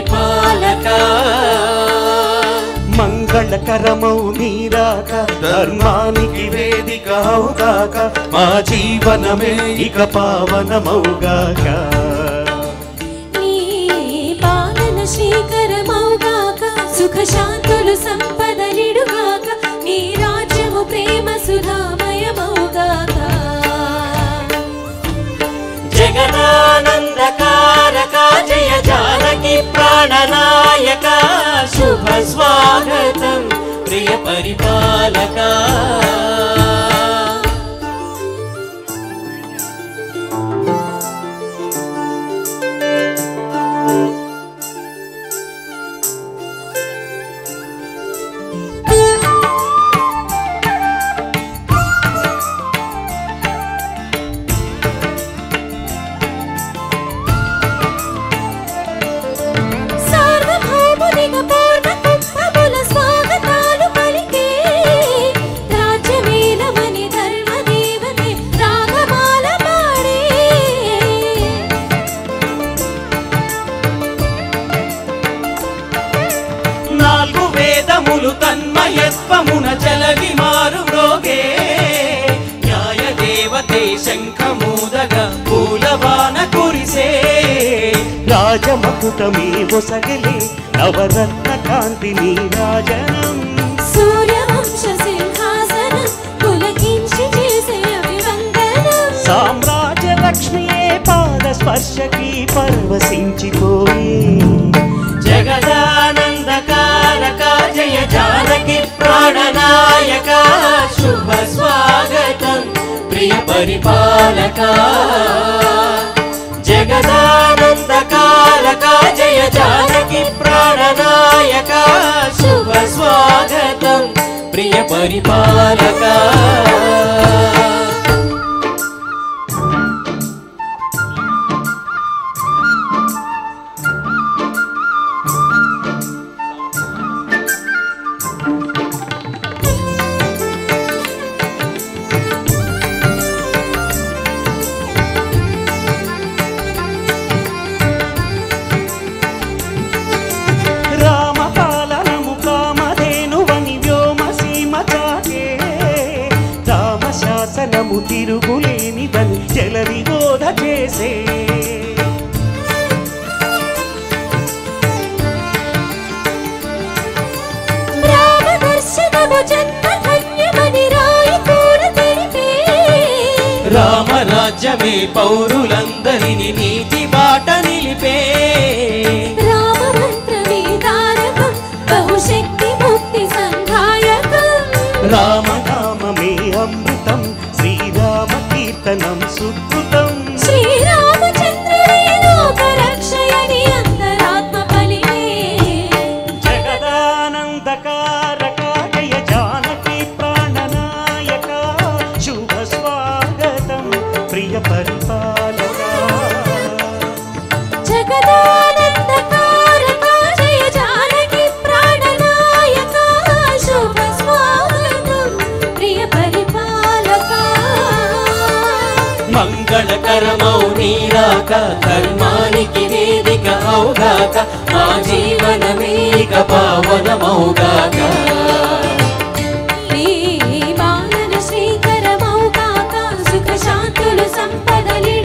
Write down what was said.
పరిపాలక. మంగళకరమౌ నీరాక ధర్మానికి వేదిక అవుగాక మా జీవనమే ఇక పావనమౌగాక प्राणनायका शुभस्वागतम् प्रियपरिपालका। తన్మయత్వమున చలవి మారు మ్రోగే న్యాయ దేవతే శంఖమూదగ పూలవాన కురిసే. రాజమకుటమే ఒసగలే నవరత్న కాంతి నీరాజనం సూర్యవంశ సింహాసనం పులకించి చేసే అభివందనం. సామ్రాజ్య లక్ష్మియే పాద స్పర్శకి పరవశించిపోయి. జగదానందకారక परिपालका। जगदानन्दकालका जय जानकी प्राणनायका। शुभ प्रियपरिपालका రామశాసనము తిరుగులేనిదని జలవిగోధ చేసే. రామరాజ్యమే పౌరులందరిని నీతి బాట నిలిపే. రామనామమే అమృతం श्री अन्तरात्मके जगदानं दकारकाकय जानकीपाणनायका शुभस्वागतं प्रियपर మంగళకరమౌ నీరాక ధర్మానికి వేదిక అవుగాక మా జీవనమేక పావనమౌగాక శ్రీకరమౌగాక సుఖ శాంతులు సంపదలిడుగాక